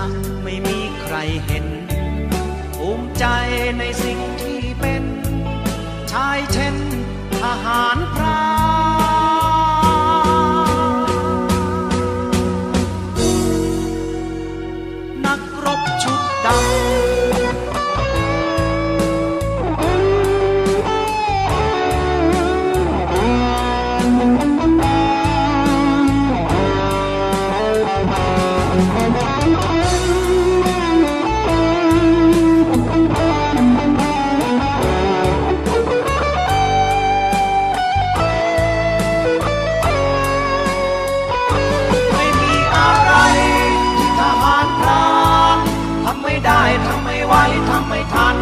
ะไม่มีใครเห็น ภูมิใจในสิ่งที่เป็นชายเช ทำไม่ไหวทำไม่ทัน